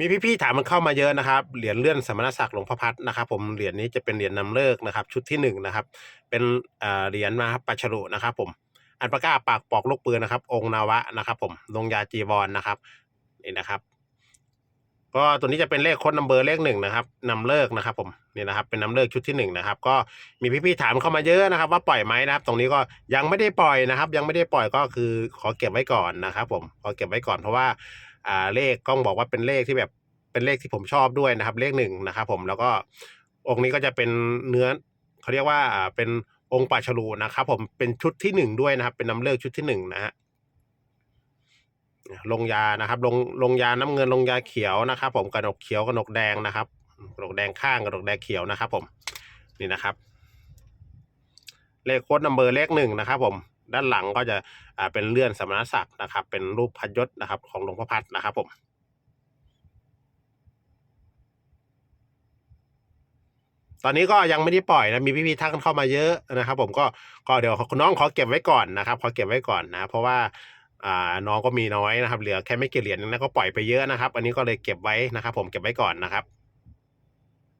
มีพี่ๆถามมันเข้ามาเยอะนะครับเหรียญเลื่อนสมณศักดิ์หลวงพ่อพัดนะครับ ผมเหรียญนี้จะเป็นเหรียญนำเลิกนะครับ ชุดที่หนึ่งนะครับ เป็นเหรียญมาครับปัจฉรุนะครับ ผม อันปากกาปากปอกลูกปืนนะครับ องค์นาวะนะครับ ผมลงยาจีวรนะครับนี่นะครับก็ตัวนี้จะเป็นเลขค้ดนัมเบอร์เลขหนึ่งนะครับนำเลิกนะครับ ผมนี่นะครับ เป็นนำเลิกชุดที่หนึ่งนะครับ ก็มีพี่ๆถามเข้ามาเยอะนะครับ ว่าปล่อยไหมนะครับ ตรงนี้ก็ยังไม่ได้ปล่อยนะครับ ยังไม่ได้ปล่อยก็คือขอเก็บไว้ก่อนนะครับ ผมขอเก็บไว้ก่อนเพราะว่า อ่าเลขกล้องบอกว่าเป็นเลขที่แบบเป็นเลขที่ผมชอบด้วยนะครับ เลขหนึ่งนะครับผมแล้วก็องค์นี้ก็จะเป็นเนื้อเขาเรียกว่าเป็นองค์ปัจฉรูนะครับ ผมเป็นชุดที่หนึ่งด้วยนะครับ เป็นน้ำเลิกชุดที่หนึ่งนะฮะลงยานะครับ ลงลงยาน้ำเงินลงยาเขียวนะครับ ผมกระหนกเขียวกระหนกแดงนะครับกระหนกแดงข้างกระหนกแดงเขียวนะครับ ผมนี่นะครับ เลขโค้ดนัมเบอร์เลขหนึ่งนะครับ ผม ด้านหลังก็จะเป็นเลื่อนสมณศักดิ์นะครับ เป็นรูปพยศนะครับของหลวงพ่อพัดนะครับผมตอนนี้ก็ยังไม่ได้ปล่อยนะมีพี่ๆทักเข้ามาเยอะนะครับ ผมก็ก็เดี๋ยวคุณน้องขอเก็บไว้ก่อนนะครับขอเก็บไว้ก่อนนะ เพราะว่าอ่าน้องก็มีน้อยนะครับ เหลือแค่ไม่กี่เหรียญนะก็ปล่อยไปเยอะนะครับ อันนี้ก็เลยเก็บไว้นะครับ ผมเก็บไว้ก่อนนะครับ